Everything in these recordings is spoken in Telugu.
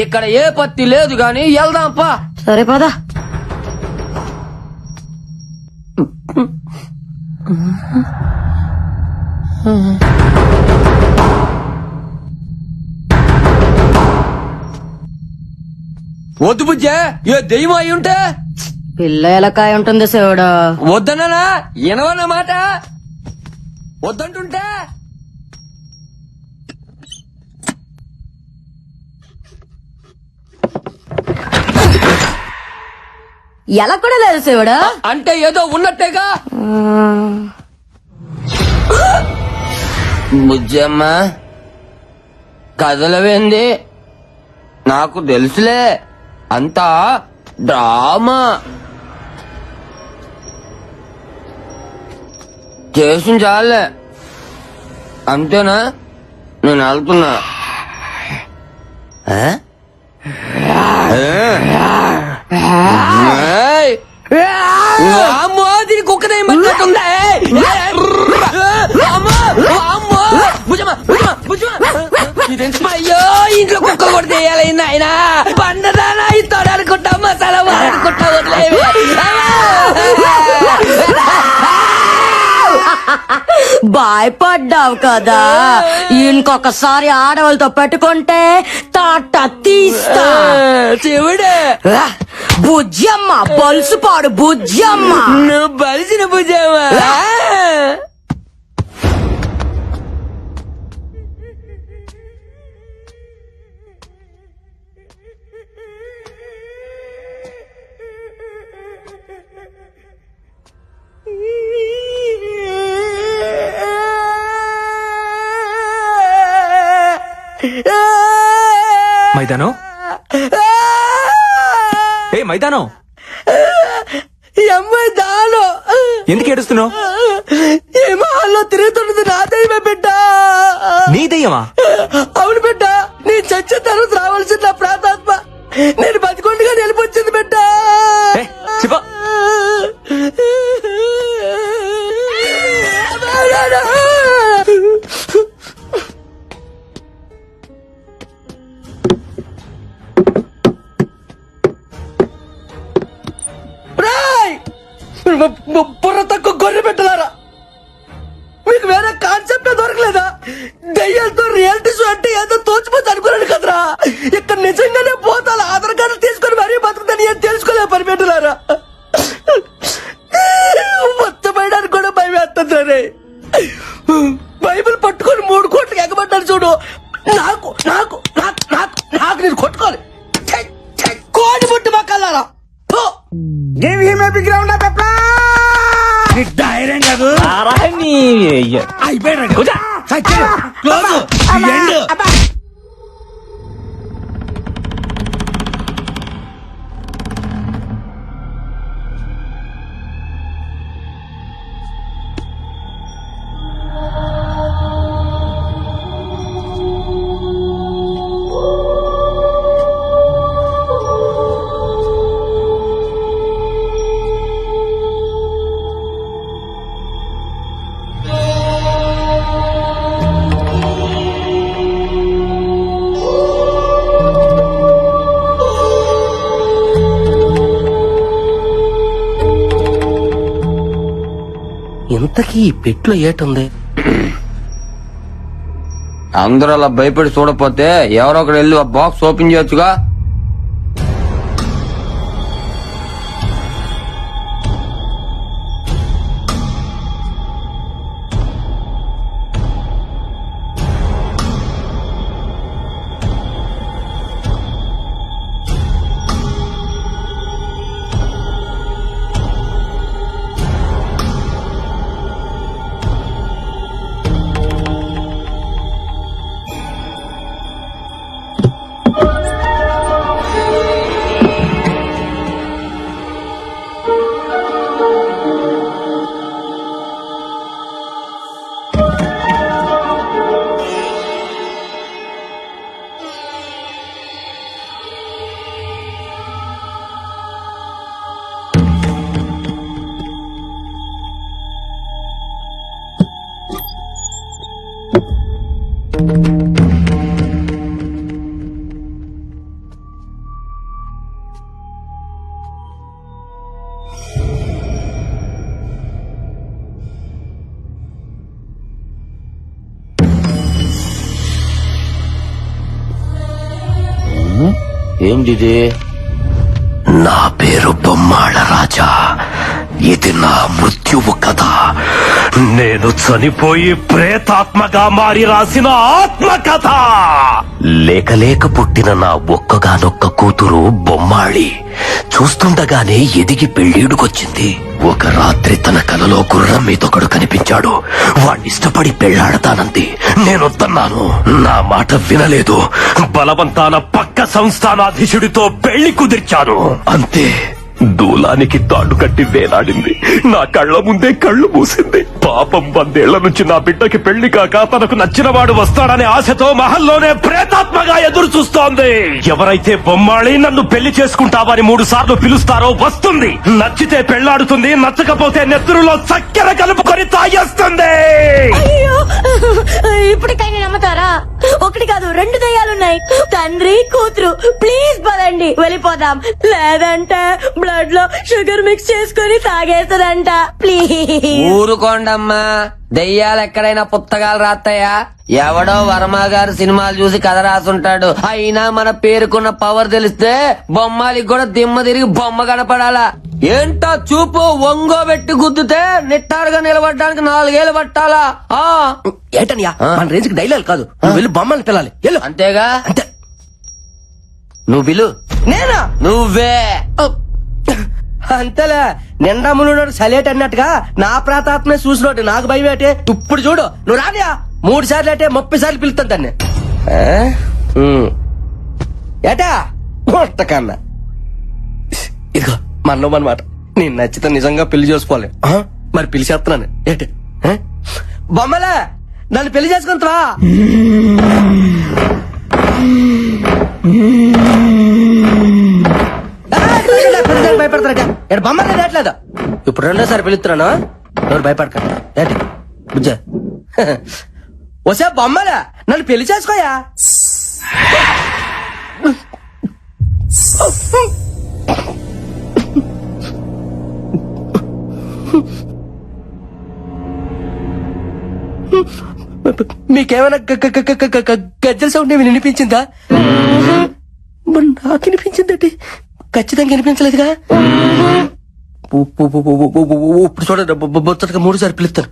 ఇక్కడ ఏ పత్తి లేదు గాని వెళ్దాంపా. సరే పదా. వద్దు బుజ్జే ఏ దెయ్యం అయి ఉంటే? పిల్ల ఎలకాయ ఉంటుంది శివుడు. వద్దన్నా? వినవన్న మాట వద్దంటుంటే? ఎలా కూడా లేదు శివుడు? అంటే ఏదో ఉన్నట్టేగా? బుజ్జమ్మ కదలవేంది? నాకు తెలుసులే. అంతా డ్రామా. చేసిన చాలే. అంతేనా? నేను వెళ్తున్నా. ఆ? ఏయ్! వామ్మో, దీని కుక్కదే మట్టుందా అయ్యో ఇంట్లో కుక్క కొడితే చేయాలి నాయన పండదానా ఇస్తాడు అనుకుంటా మసాలా అనుకుంటా వదిలేవి భయపడ్డావు కదా. ఇంకొకసారి ఆడవాళ్ళతో పెట్టుకుంటే తాట తీస్తా. చెవుడే. బుజ్జమ్మ బొలుసుపాడు బుజ్జమ్మ. నువ్వు బలిసిన భుజమా మైదానం? ఏ మైదానం? అమ్మాయి దాలో ఎందుకు ఏడుస్తున్నావు? ఏమో అల్లో తిరుగుతున్నది నా దైవే బిడ్డ. నీ దయ్యమా? అవును బిడ్డ నీ చచ్చే తర్వాత రావాల్సిన నా ప్రాతాత్మ నేను పరిపెట్టలారా ఇంతకీ ఈ పెట్లో ఏటుంది? అందరూ అలా భయపడి చూడపోతే ఎవరో ఒకరు వెళ్ళి ఆ బాక్స్ ఓపెన్ చేయొచ్చుగా? ఏంటిది? నా పేరు బొమ్మాళ రాజా. ఇది నా మృత్యువు కథ. నేను చనిపోయి ప్రేతాత్మగా మారి రాసిన ఆత్మకథ. లేక లేక పుట్టిన నా ఒక్కగానొక్క కూతురు బొమ్మాళి. చూస్తుండగానే ఎదిగి పెళ్ళీడుకొచ్చింది. ఒక రాత్రి తన కలలో గుర్రం మీదొకడు కనిపించాడు. వాణ్ణిష్టపడి పెళ్ళాడతానంది నేనొద్దన్నాను. నా మాట వినలేదు. బలవంతాన పక్క సంస్థానాధీశుడితో పెళ్ళి కుదిర్చాను. అంతే. దూలానికి తాడు కట్టి వేలాడింది. నా కళ్ళ ముందే కళ్ళు మూసింది. పాపం వందేళ్ళ నుంచి నా బిడ్డకి పెళ్ళి కాక తనకు నచ్చినవాడు వస్తాడనే ఆశతో మహల్లోనే ప్రేతాత్మగా ఎదురు చూస్తోంది. ఎవరైతే బొమ్మాళి నన్ను పెళ్ళి చేసుకుంటావని మూడు సార్లు పిలుస్తారో వస్తుంది. నచ్చితే పెళ్ళాడుతుంది నచ్చకపోతే నెత్తురులో చక్కెర కలుపుకొని తాగేస్తుంది. ఇప్పటికైనా నమ్ముతారా? ఒకటి కాదు రెండు దయ్యాలున్నాయి. తండ్రి కూతురు ప్లీజ్ పదండి వెళ్ళిపోదాం. లేదంటే బ్లడ్లో షుగర్ మిక్స్ చేసుకుని తాగేస్తుందంట. ప్లీజ్. ఊరుకోండమ్మా. దెయ్యాలు ఎక్కడైనా పుస్తకాలు రాస్తాయా ఎవడో వర్మ గారు సినిమాలు చూసి కథ రాసుంటాడు. అయినా మన పేరుకున్న పవర్ తెలిస్తే బొమ్మాలికి కూడా దిమ్మ తిరిగి బొమ్మ కనపడాలా. ఏంటో చూపు ఒంగో పెట్టి గుద్దుతే నిట్టారుగా నిలబడడానికి నాలుగేళ్ళు పట్టాలా? ఆ? ఏంటనియా? మన రేంజ్కి డైలాగ్ కాదు. నువ్వు వెళ్ళి బొమ్మల్ని పిల్లాలి వెళ్ళు. అంతేగా? అంతే. నువ్వు పిలు నేనా? నువ్వే. అంతేలే నిండా మునుడు సలేట్ అన్నట్టుగా నా ప్రాతాత్మే చూసినోటి నాకు భయం ఏంటి? ఇప్పుడు చూడు నువ్వు రానియా? మూడు సార్లు అంటే ముప్పై సార్లు పిలుస్తాను దాన్ని. ఏటా? కన్నా ఇదిగో మనలో అనమాట నేను నచ్చితే నిజంగా పెళ్ళి చేసుకోవాలి? మరి పెళ్ళి చేస్తున్నాను. ఏంటి? బొమ్మలే నన్ను పెళ్ళి చేసుకుంటావా భయపడతారట ఇక్కడ బొమ్మలే లేట్లేదు ఇప్పుడు రెండోసారి పిలుస్తున్నాను. ఎవరు భయపడకండి. ఏంటి బుజ్జ. వసే బొమ్మలే నన్ను పెళ్ళి చేసుకోయా? మీకేమైనా గజ్జల సౌండ్ ఏమి వినిపించిందా? మరి నాకు వినిపించిందండి. ఖచ్చితంగా వినిపించలేదుగా. ఇప్పుడు చూడండి బొ- మూడు పిలుస్తాను.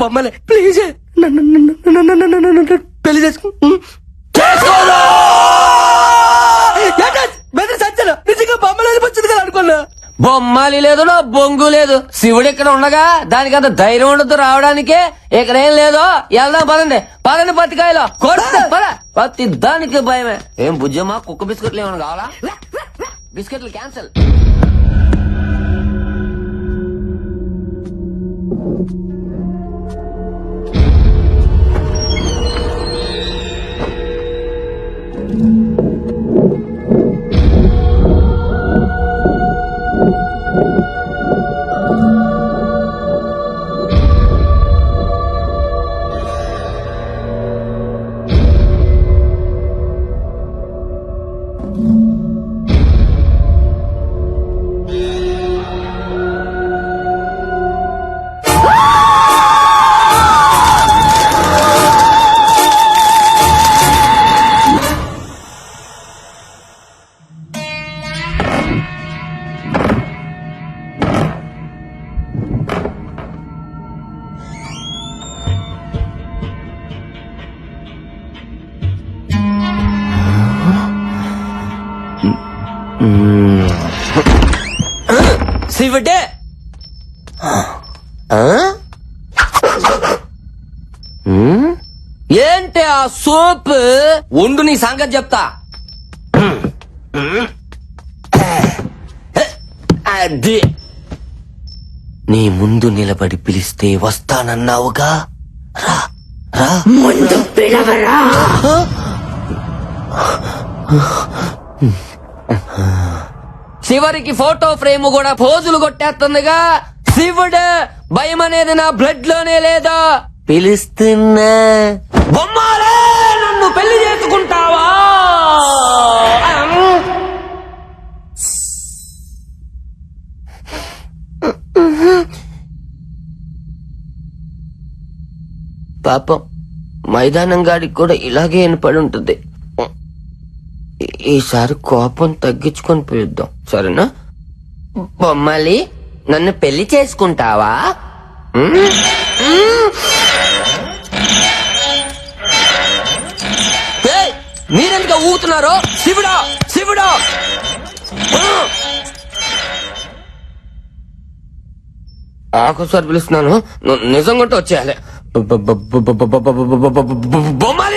బొమ్మలే ప్లీజ్ పెళ్ళి చేసుకో బెదిరి నిజంగా బొమ్మలు వచ్చింది కదా అనుకున్నా? బొమ్మాలి లేదు నా బొంగు లేదు. శివుడు ఇక్కడ ఉండగా దానికి అంత ధైర్యం ఉండదు రావడానికే. ఇక్కడ ఏం లేదో వెళ్దాం పదండి. పదండి పత్తికాయలో పత్తి దానికి భయమే. ఏం బుజ్జమ్మా కుక్క బిస్కెట్లు ఏమైనా కావాలా? బిస్కెట్లు క్యాన్సిల్. శివుడే. ఏంటి ఆ సోప్? ఉండు నీ సంగతి చెప్తా. అది. నీ ముందు నిలబడి పిలిస్తే వస్తానన్నావుగా? రా రా. చివరికి ఫోటో ఫ్రేమ్ కూడా పోజులు కొట్టేస్తుందిగా. శివుడు భయం అనేది నా బ్లడ్లోనే లేదా? పిలుస్తున్నా. బొమ్మాలే నన్ను పెళ్ళి చేసుకుంటావా? పాపం మైదానం గాడికి కూడా ఇలాగే వినపడి ఉంటుంది. ఈసారి కోపం తగ్గించుకొని పిలుద్దాం సరేనా? బొమ్మలి నన్ను పెళ్ళి చేసుకుంటావా? మీరెందుక ఊతున్నారు శివుడా శివుడా! ఆకు సార్ పిలుస్తున్నాను. నిజంగా వచ్చేయాలి. బొమ్మాలి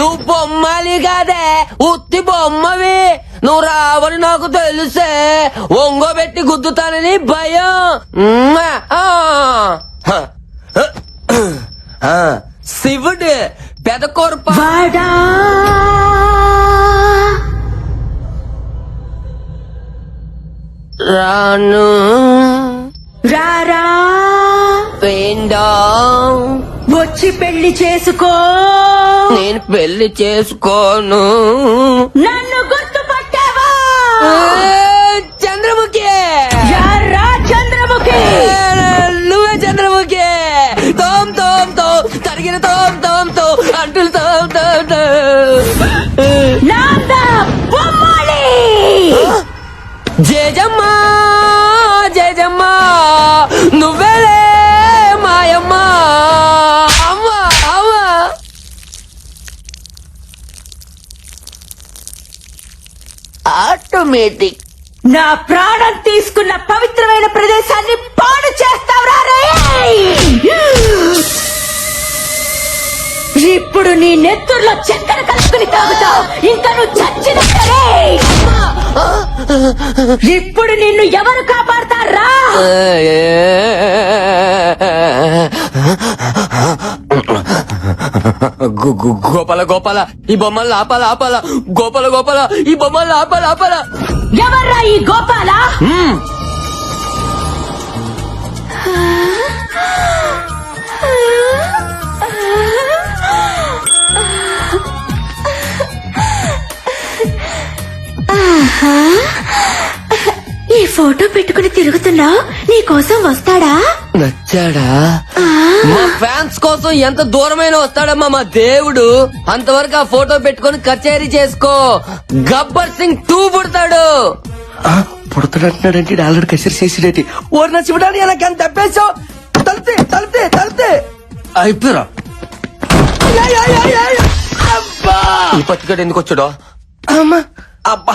నువ్వు బొమ్మలి కాదే ఉత్తి బొమ్మవి. నువ్వు రావని నాకు తెలుసే. ఒంగోబెట్టి గుద్దుతానని భయం! శివుడు పెదకొరప. వాడా. రాను. రారా. వేండా. వచ్చి పెళ్ళి చేసుకో. నేను పెళ్ళి చేసుకోను. నన్ను గుర్తుపట్టావా? చంద్రముఖి! యారా చంద్రముఖి? నువ్వే చంద్రముఖి! తోమ్ తోమ్తో తరిగిన తోమ్ తోమ్తో అంటులు తోమ్ తోమ్తో. జేజమ్మ ఆటోమేటిక్ నా ప్రాణం తీసుకున్న పవిత్రమైన ప్రదేశాన్ని పాడు చేస్తావురా రేయ్! ఇప్పుడు నీ నెత్తుర్లో చక్కెర కలుపుకుని తాగుతావు ఇంకా నువ్వు చచ్చినట్టరే ఇప్పుడు నిన్ను ఎవరు కాపాడతారా గోపాల గోపాల ఈ బొమ్మలు ఆపాల ఆపాల. గోపాల గోపాల ఈ బొమ్మలు ఆపాల ఆపాల. ఎవర్రా ఈ గోపాల? ఈ ఫోటో పెట్టుకుని తిరుగుతున్నావు నీ కోసం వస్తాడా? నచ్చాడా మా ఫ్యాన్స్ కోసం ఎంత దూరమైన వస్తాడమ్మా మా దేవుడు. అంతవరకు ఆ ఫోటో పెట్టుకొని కచేరీ చేసుకో. గబ్బర్ సింగ్ టూ పుడతాడు. పుడతాడంటున్నాడంటే? ఆల్రెడీ కసిరి చేసిడేటి? ఓరి నా ఎలా కానీ తప్పేశావు తలితే తలితే తలితే. అయిపోయారా. ఈ పత్తికడు ఎందుకు వచ్చాడో? అమ్మా! అబ్బా!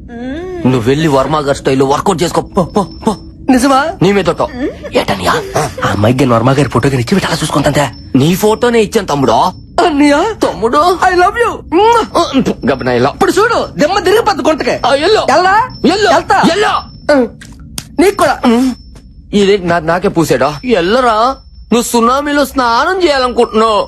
నువ్వు వెళ్ళి వర్మ గారి స్టైల్లో వర్కౌట్ చేసుకో. పో, పో, పో. నిజమా? నీ మీద ఏటనియా ఆ. అమ్మాయికి వర్మ గారి ఫోటో కానీ ఇచ్చి అలా చూసుకుంటా నీ ఫోటోనే ఇచ్చాను తమ్ముడు. అన్నయ్య? తమ్ముడు. ఐ లవ్ యూ గబన ఇలా. ఇప్పుడు చూడు దెమ్మ తిరిగి పద్దు గుంటకే. ఆ, ఎల్లో. ఎల్లా? ఎల్లో. వెళ్తా ఎల్లో. నీకు కూడా. ఇదే నా నాకే పూసాడా? ఎల్లరా నువ్వు సునామీలో స్నానం చేయాలనుకుంటున్నావు.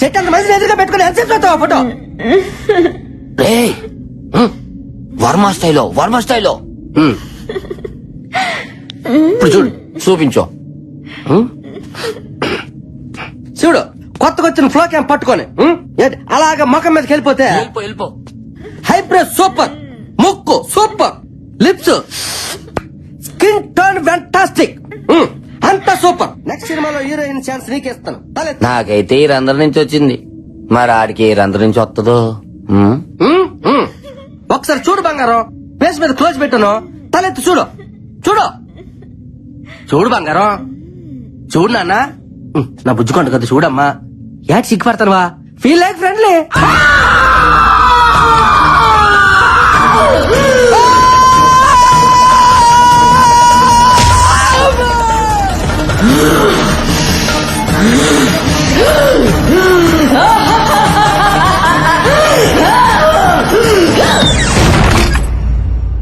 చెట్టు అంత మంది ఎదురుగా పెట్టుకుని ఎంతసేపు చూస్తావు ఫోటో? వర్మ స్టైలో వర్మ స్టైలో. ఇప్పుడు చూడు చూపించు. చూడు కొత్తగా వచ్చిన ఫ్లో క్యాంప్ పట్టుకొని అలాగ ముఖం మీదకి వెళ్ళిపోతే? వెళ్ళిపో వెళ్ళిపో. హైబ్రెడ్ సూపర్ ముక్కు super lips. Skin turn fantastic అంత సూపర్. నెక్స్ట్ సినిమాలో హీరోయిన్ ఛాన్స్ నీకేస్తాను. తలెత్తు. నాకైతే ఈ రంధ్రం నుంచి వచ్చింది. మరి ఆడికి ఏ రంధ్రం నుంచి వస్తుందో. ఒకసారి చూడు బంగారం. ఫేస్ మీద క్లోజ్ పెట్టాను. తలెత్తు చూడు. చూడు. చూడు బంగారం. చూడు నాన్న. నా బుజ్జుకుంట కదా చూడమ్మా. యాడ్ సిగ్గుపడతానువా? Feel like friendly Ugh! Ugh! Ugh!